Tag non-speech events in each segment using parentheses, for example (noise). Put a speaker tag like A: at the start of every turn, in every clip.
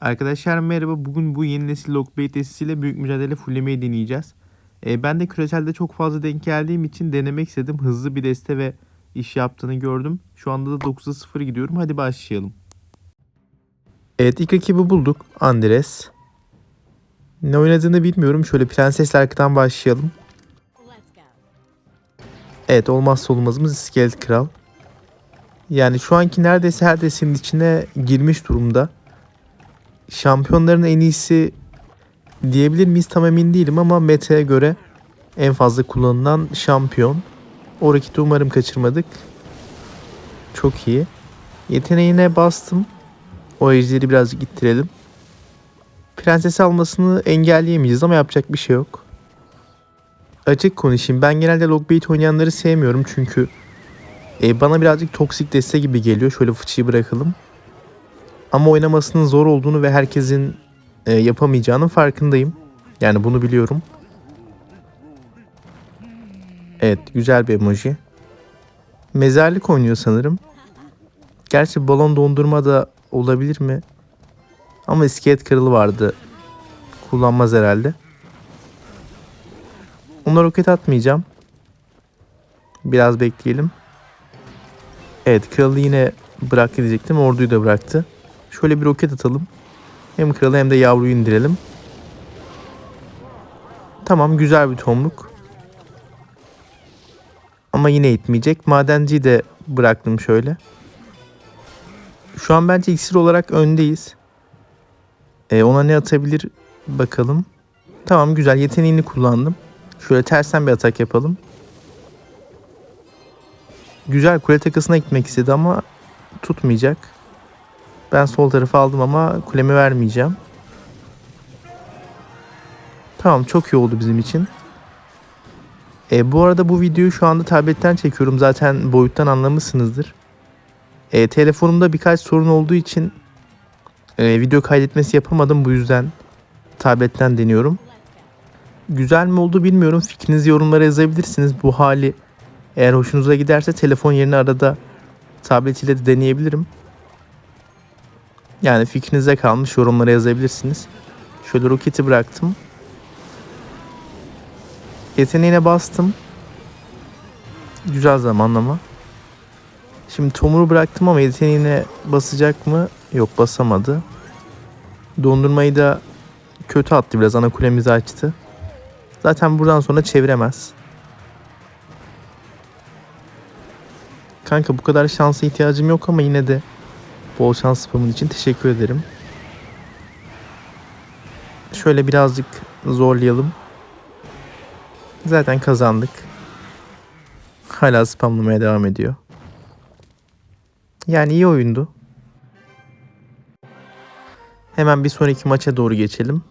A: Arkadaşlar merhaba. Bugün bu yeni nesil Lockbait testisiyle büyük mücadele fullemeyi deneyeceğiz. Ee, ben de küreselde çok fazla denk geldiğim için denemek istedim. Hızlı bir deste ve iş yaptığını gördüm. Şu anda da 9'a 0 gidiyorum. Hadi başlayalım. Evet ilk rakibi bulduk. Andres. Ne oynadığını bilmiyorum. Şöyle Prenses arkadan başlayalım. Evet olmazsa olmazımız İskelet Kral. Yani şu anki neredeyse her destenin içine girmiş durumda. Şampiyonların en iyisi diyebilir miyiz tam emin değilim ama meta'ya göre en fazla kullanılan şampiyon. O raketi umarım kaçırmadık. Çok iyi. Yeteneğine bastım. O ejderi birazcık ittirelim. Prenses almasını engelleyemeyeceğiz ama yapacak bir şey yok. Açık konuşayım. Ben genelde logbait oynayanları sevmiyorum çünkü e, bana birazcık toksik deste gibi geliyor. Şöyle fıçıyı bırakalım. Ama oynamasının zor olduğunu ve herkesin e, yapamayacağının farkındayım. Yani bunu biliyorum. Evet güzel bir emoji. Mezarlık oynuyor sanırım. Gerçi balon dondurma da olabilir mi? Ama iskelet kırılı vardı. Kullanmaz herhalde. Ona roket atmayacağım. Biraz bekleyelim. Evet kralı yine bıraktı diyecektim. Orduyu da bıraktı. Şöyle bir roket atalım. Hem kralı hem de yavruyu indirelim. Tamam güzel bir tomruk. Ama yine itmeyecek. Madenciyi de bıraktım şöyle. Şu an bence iksir olarak öndeyiz. Ee, ona ne atabilir bakalım. Tamam güzel yeteneğini kullandım. Şöyle tersten bir atak yapalım. Güzel kule takısına gitmek istedi ama tutmayacak. Ben sol tarafı aldım ama kulemi vermeyeceğim. Tamam çok iyi oldu bizim için. E, bu arada bu videoyu şu anda tabletten çekiyorum. Zaten boyuttan anlamışsınızdır. E, telefonumda birkaç sorun olduğu için e, video kaydetmesi yapamadım. Bu yüzden tabletten deniyorum. Güzel mi oldu bilmiyorum. Fikrinizi yorumlara yazabilirsiniz. Bu hali eğer hoşunuza giderse telefon yerine arada tablet ile de deneyebilirim. Yani fikrinize kalmış yorumlara yazabilirsiniz. Şöyle roketi bıraktım. Yeteneğine bastım. Güzel zamanlama. Şimdi tomuru bıraktım ama yeteneğine basacak mı? Yok basamadı. Dondurmayı da kötü attı biraz ana kulemizi açtı. Zaten buradan sonra çeviremez. Kanka bu kadar şansa ihtiyacım yok ama yine de bol şans spamın için teşekkür ederim. Şöyle birazcık zorlayalım. Zaten kazandık. Hala spamlamaya devam ediyor. Yani iyi oyundu. Hemen bir sonraki maça doğru geçelim.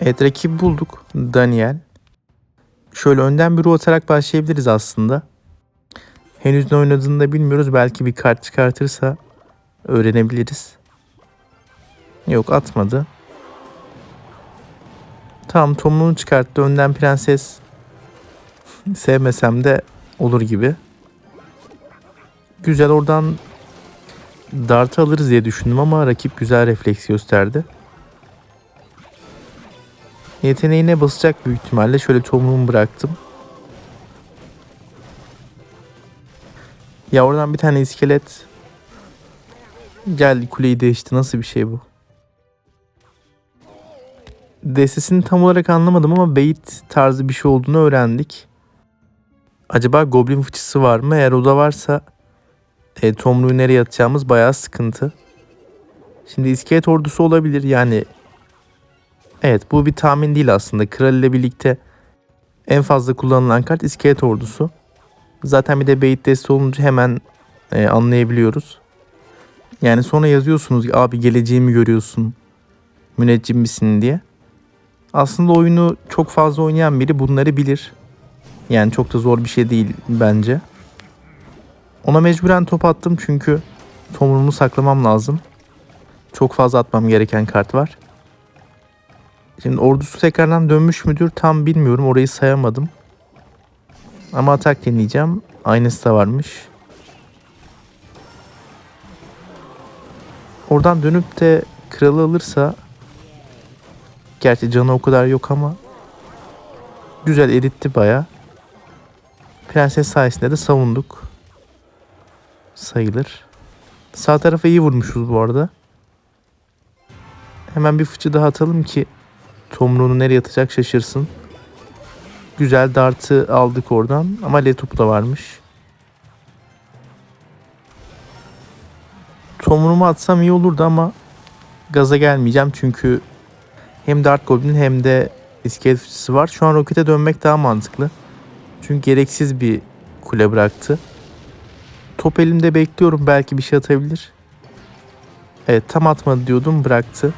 A: Evet rakip bulduk. Daniel. Şöyle önden bir atarak başlayabiliriz aslında. Henüz ne oynadığını da bilmiyoruz. Belki bir kart çıkartırsa öğrenebiliriz. Yok atmadı. Tamam tomunu çıkarttı. Önden prenses (laughs) sevmesem de olur gibi. Güzel oradan dartı alırız diye düşündüm ama rakip güzel refleks gösterdi. Yeteneğine basacak büyük ihtimalle. Şöyle tomuğumu bıraktım. Ya oradan bir tane iskelet geldi kuleyi değişti. Nasıl bir şey bu? Destesini tam olarak anlamadım ama bait tarzı bir şey olduğunu öğrendik. Acaba goblin fıçısı var mı? Eğer o da varsa e, tomruğu nereye atacağımız bayağı sıkıntı. Şimdi iskelet ordusu olabilir yani. Evet bu bir tahmin değil aslında. Kral ile birlikte en fazla kullanılan kart iskelet ordusu. Zaten bir de bait desti olunca hemen e, anlayabiliyoruz. Yani sonra yazıyorsunuz abi geleceğimi görüyorsun. Müneccim misin diye. Aslında oyunu çok fazla oynayan biri bunları bilir. Yani çok da zor bir şey değil bence. Ona mecburen top attım çünkü tomurumu saklamam lazım. Çok fazla atmam gereken kart var. Şimdi ordusu tekrardan dönmüş müdür tam bilmiyorum. Orayı sayamadım. Ama atak deneyeceğim. Aynısı da varmış. Oradan dönüp de kralı alırsa gerçi canı o kadar yok ama güzel eritti baya. Prenses sayesinde de savunduk. Sayılır. Sağ tarafa iyi vurmuşuz bu arada. Hemen bir fıçı daha atalım ki tomruğunu nereye atacak şaşırsın. Güzel dartı aldık oradan ama Letup da varmış. Tomruğumu atsam iyi olurdu ama gaza gelmeyeceğim çünkü hem Dark Goblin hem de iskelet fıçısı var. Şu an rokete dönmek daha mantıklı. Çünkü gereksiz bir kule bıraktı. Top elimde bekliyorum belki bir şey atabilir. Evet tam atmadı diyordum bıraktı.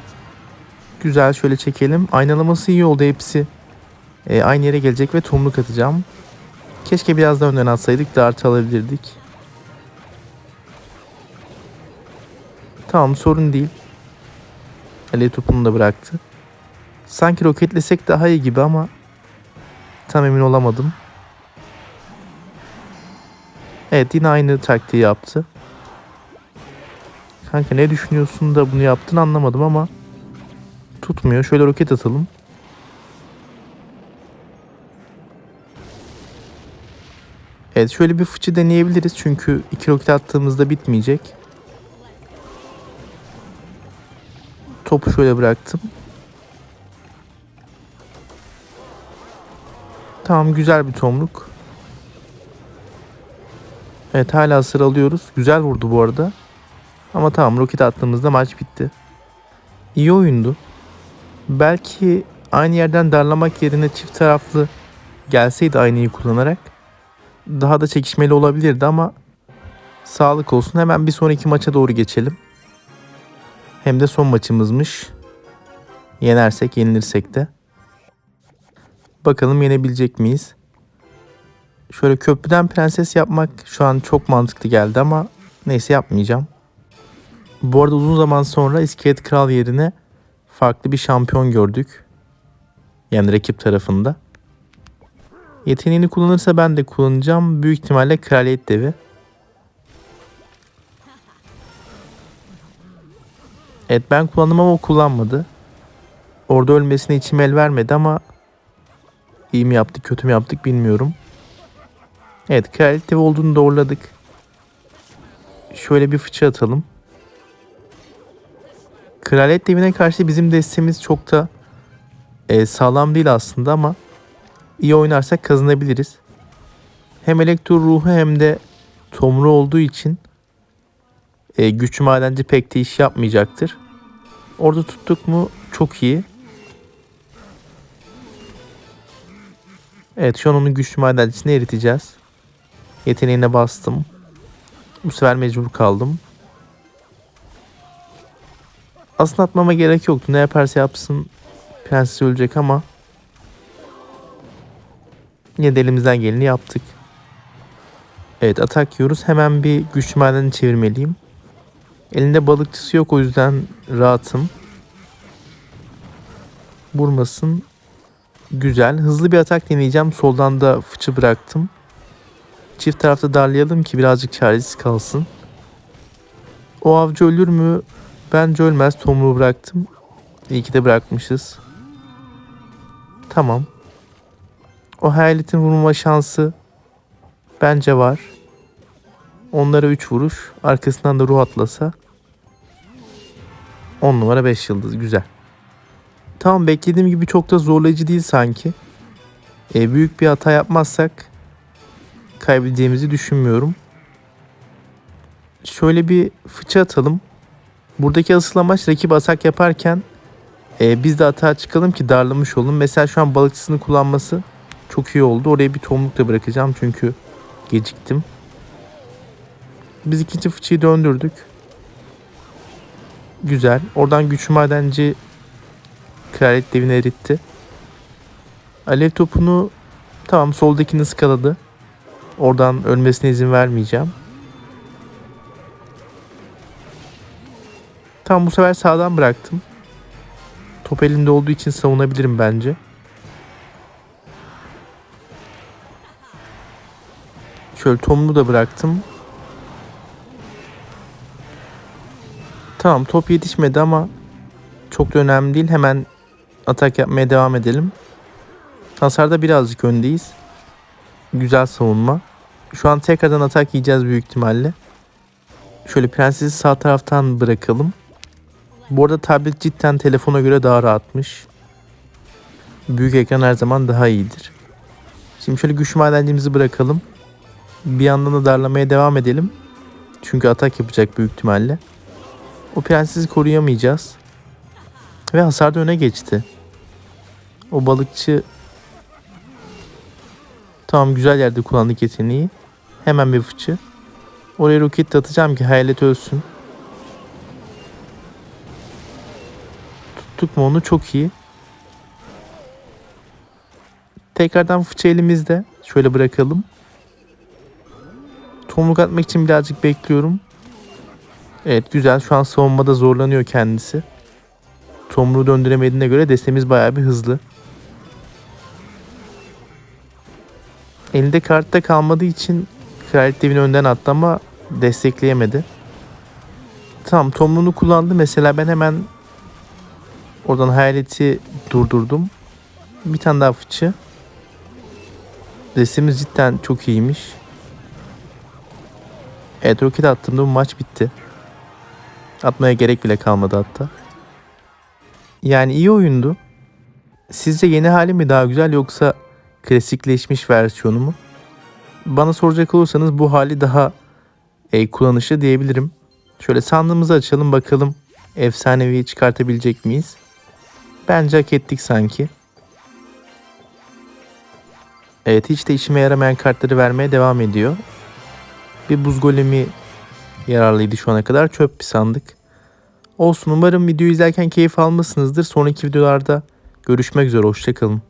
A: Güzel şöyle çekelim. Aynalaması iyi oldu hepsi. E, aynı yere gelecek ve tomruk atacağım. Keşke biraz daha önden atsaydık da artı alabilirdik. Tamam sorun değil. Ali topunu da bıraktı. Sanki roketlesek daha iyi gibi ama tam emin olamadım. Evet yine aynı taktiği yaptı. Kanka ne düşünüyorsun da bunu yaptın anlamadım ama tutmuyor. Şöyle roket atalım. Evet şöyle bir fıçı deneyebiliriz çünkü iki roket attığımızda bitmeyecek. Topu şöyle bıraktım. Tamam güzel bir tomruk. Evet hala sıralıyoruz. Güzel vurdu bu arada. Ama tamam roket attığımızda maç bitti. İyi oyundu. Belki aynı yerden darlamak yerine çift taraflı gelseydi aynıyı kullanarak daha da çekişmeli olabilirdi ama sağlık olsun. Hemen bir sonraki maça doğru geçelim. Hem de son maçımızmış. Yenersek yenilirsek de. Bakalım yenebilecek miyiz? Şöyle köprüden prenses yapmak şu an çok mantıklı geldi ama neyse yapmayacağım. Bu arada uzun zaman sonra İskelet Kral yerine farklı bir şampiyon gördük. Yani rakip tarafında. Yeteneğini kullanırsa ben de kullanacağım. Büyük ihtimalle kraliyet devi. Evet ben kullandım ama o kullanmadı. Orada ölmesine içim el vermedi ama iyi mi yaptık kötü mü yaptık bilmiyorum. Evet kraliyet devi olduğunu doğruladık. Şöyle bir fıçı atalım. Kraliyet devine karşı bizim destemiz çok da e, sağlam değil aslında ama iyi oynarsak kazanabiliriz. Hem elektro ruhu hem de tomru olduğu için e, güçlü madenci pek de iş yapmayacaktır. Orada tuttuk mu çok iyi. Evet şu an onun güçlü madencisini eriteceğiz. Yeteneğine bastım. Bu sefer mecbur kaldım. Aslında atmama gerek yoktu. Ne yaparsa yapsın prenses ölecek ama yine de elimizden geleni yaptık. Evet atak yiyoruz. Hemen bir güçlü madeni çevirmeliyim. Elinde balıkçısı yok o yüzden rahatım. Vurmasın. Güzel. Hızlı bir atak deneyeceğim. Soldan da fıçı bıraktım. Çift tarafta darlayalım ki birazcık çaresiz kalsın. O avcı ölür mü? Bence ölmez. Tomruğu bıraktım. İyi ki de bırakmışız. Tamam. O hayaletin vurma şansı bence var. Onlara 3 vuruş. Arkasından da ruh atlasa. 10 numara 5 yıldız. Güzel. Tamam beklediğim gibi çok da zorlayıcı değil sanki. E, büyük bir hata yapmazsak kaybedeceğimizi düşünmüyorum. Şöyle bir fıçı atalım. Buradaki asıl amaç rakip atak yaparken e, biz de atağa çıkalım ki darlamış olun. Mesela şu an balıkçısını kullanması çok iyi oldu. Oraya bir tomruk da bırakacağım çünkü geciktim. Biz ikinci fıçıyı döndürdük. Güzel. Oradan güçlü madenci kraliyet devini eritti. Alev topunu tamam soldakini ıskaladı. Oradan ölmesine izin vermeyeceğim. Tamam bu sefer sağdan bıraktım. Top elinde olduğu için savunabilirim bence. Şöyle Tom'u da bıraktım. Tamam top yetişmedi ama çok da önemli değil. Hemen atak yapmaya devam edelim. Hasarda birazcık öndeyiz. Güzel savunma. Şu an tekrardan atak yiyeceğiz büyük ihtimalle. Şöyle prensesi sağ taraftan bırakalım. Bu arada tablet cidden telefona göre daha rahatmış. Büyük ekran her zaman daha iyidir. Şimdi şöyle güç madencimizi bırakalım. Bir yandan da darlamaya devam edelim. Çünkü atak yapacak büyük ihtimalle. O prensesi koruyamayacağız. Ve hasarda öne geçti. O balıkçı Tamam güzel yerde kullandık yeteneği. Hemen bir fıçı. Oraya roket atacağım ki hayalet ölsün. Tuttuk mu onu çok iyi. Tekrardan fıçı elimizde. Şöyle bırakalım. Tomruk atmak için birazcık bekliyorum. Evet güzel şu an savunmada zorlanıyor kendisi. Tomruğu döndüremediğine göre destemiz bayağı bir hızlı. Elinde kartta kalmadığı için kraliyet devini önden attı ama destekleyemedi. Tamam tomruğunu kullandı. Mesela ben hemen oradan hayaleti durdurdum. Bir tane daha fıçı. Destemiz cidden çok iyiymiş. Evet roket attığımda bu maç bitti. Atmaya gerek bile kalmadı hatta. Yani iyi oyundu. Sizce yeni hali mi daha güzel yoksa klasikleşmiş versiyonu mu? Bana soracak olursanız bu hali daha e, kullanışlı diyebilirim. Şöyle sandığımızı açalım bakalım efsanevi çıkartabilecek miyiz? Bence hak ettik sanki. Evet hiç de işime yaramayan kartları vermeye devam ediyor. Bir buz golemi yararlıydı şu ana kadar. Çöp bir sandık. Olsun umarım videoyu izlerken keyif almışsınızdır. Sonraki videolarda görüşmek üzere. Hoşçakalın.